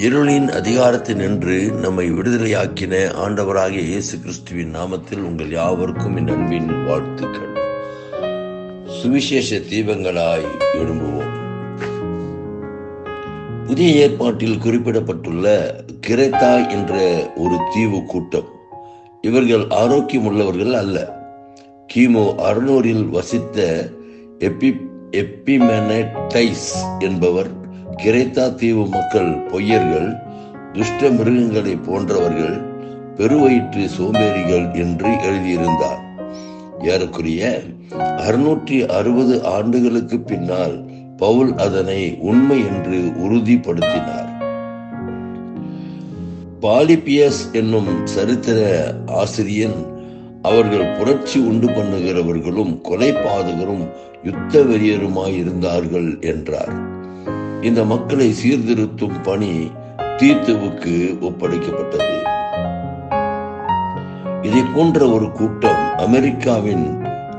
இருளின் அதிகாரத்தினின்று நம்மை விடுதலையாக்கின ஆண்டவராகிய இயேசு கிறிஸ்துவின் நாமத்தில் உங்கள் யாவருக்கும் என் அன்பின் வாழ்த்துக்கள். சுவிசேஷ தீபங்களாய் எழும்புவோம். புதிய ஏற்பாட்டில் குறிப்பிடப்பட்டுள்ள கிரேத்தா என்ற ஒரு தீவு கூட்டம். இவர்கள் ஆரோக்கியம் உள்ளவர்கள் அல்ல. கிமு அறுநூறில் வசித்த எப்பி எப்பிமெனடைஸ் என்பவர் கிரேத்தா தீவு மக்கள் பொய்யர்கள் துஷ்ட மிருகங்களை போன்றவர்கள் பெருவயிற்று சோம்பேறிகள் என்று எழுதியிருந்தார். ஏறக்குரிய அறுநூற்றி அறுபது ஆண்டுகளுக்கு பின்னால் பவுல் அதனை உண்மை என்று உறுதிப்படுத்தினார். பாலிபியஸ் என்னும் சரித்திர ஆசிரியன் அவர்கள் புரட்சி உண்டு பண்ணுகிறவர்களும் கொலைபாதகரும் யுத்த வெறியருமாயிருந்தார்கள் என்றார். இந்த மக்களை சீர்திருத்தும் பணி தீர்த்துவுக்கு ஒப்படைக்கப்பட்டது. இதை போன்ற ஒரு கூட்டம் அமெரிக்காவின்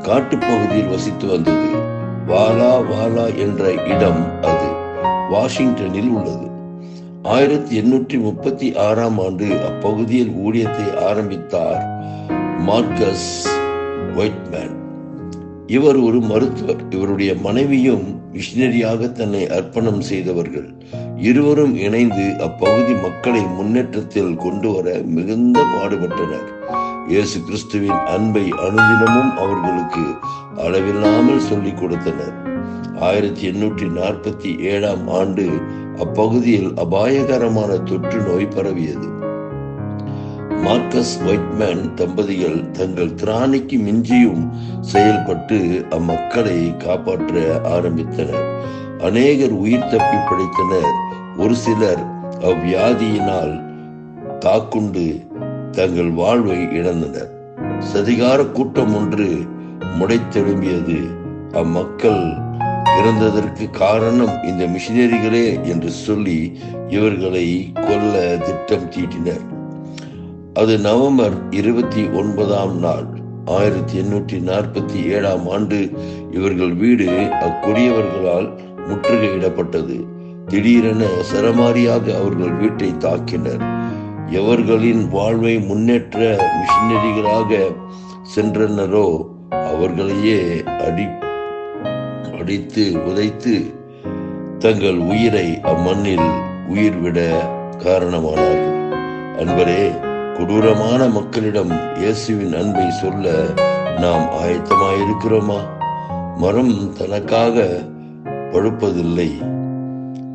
காட்டுப்பகுதியில் வசித்து வந்தது. வாலா வாலா என்ற இடம் அது வாஷிங்டனில் உள்ளது. ஆயிரத்தி எண்ணூற்றி முப்பத்தி ஆறாம் ஆண்டு அப்பகுதியில் ஊழியத்தை ஆரம்பித்தார் மார்க்கஸ் ஒயிட்மேன் இவர் ஒரு மருத்துவர். இவருடைய மனைவியும் மிஷினரியாக தன்னை அர்ப்பணம் செய்தவர்கள். இருவரும் இணைந்து அப்பகுதி மக்களை முன்னேற்றத்தில் கொண்டு வர மிகுந்த பாடுபட்டனர். இயேசு கிறிஸ்துவின் அன்பை அனுதினமும் அவர்களுக்கு அளவில்லாமல் சொல்லிக் கொடுத்தனர். ஆயிரத்தி எண்ணூற்றி நாற்பத்தி ஏழாம் ஆண்டு அப்பகுதியில் அபாயகரமான தொற்று நோய் பரவியது. மார்க்கஸ் ஒயிட்மேன் தம்பதிகள் தங்கள் திராணிக்கு மிஞ்சியும் செயல்பட்டு அம்மக்களை காப்பாற்ற ஆரம்பித்தனர். அநேகர் உயிர் தப்பி பிழைத்தனர் ஒரு சிலர் அவ்வியாதியினால் தாக்குண்டு தங்கள் வாழ்வை இழந்தனர். சதிகார கூட்டம் ஒன்று முடைத்தெழும்பியது. அம்மக்கள் இறந்ததற்கு காரணம் இந்த மிஷினரிகளே என்று சொல்லி இவர்களை கொல்ல திட்டம் தீட்டினர். அது நவம்பர் இருபத்தி ஒன்பதாம் நாள் ஆயிரத்தி எண்ணூற்றி நாற்பத்தி ஏழாம் ஆண்டு இவர்கள் வீடு அக்கொடியவர்களால் முற்றுகையிடப்பட்டது. திடீரென சரமாரியாக அவர்கள் வீட்டை தாக்கினர். எவர்களின் வாழ்வை முன்னேற்ற மிஷினரிகளாக சென்றனரோ அவர்களையே அடி அடித்து உதைத்து தங்கள் உயிரை அம்மண்ணில் உயிர் விட காரணமானார்கள். அன்பரே கொடூரமான மக்களிடம் இயேசுவின் அன்பை சொல்ல நாம் ஆயத்தமாயிருக்கிறோமா? மரம் தனக்காக பழுப்பதில்லை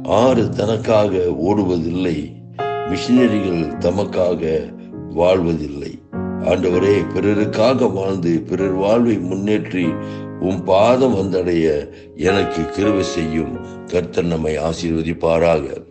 ஆறு தனக்காக ஓடுவதில்லை மிஷினரிகள் தமக்காக வாழ்வதில்லை. ஆண்டவரே பிறருக்காக வாழ்ந்து பிறர் வாழ்வை முன்னேற்றி உம் பாதம் வந்தடைய எனக்கு கிருவை செய்யும். கர்த்தன் நம்மை ஆசீர்வதிப்பாராக.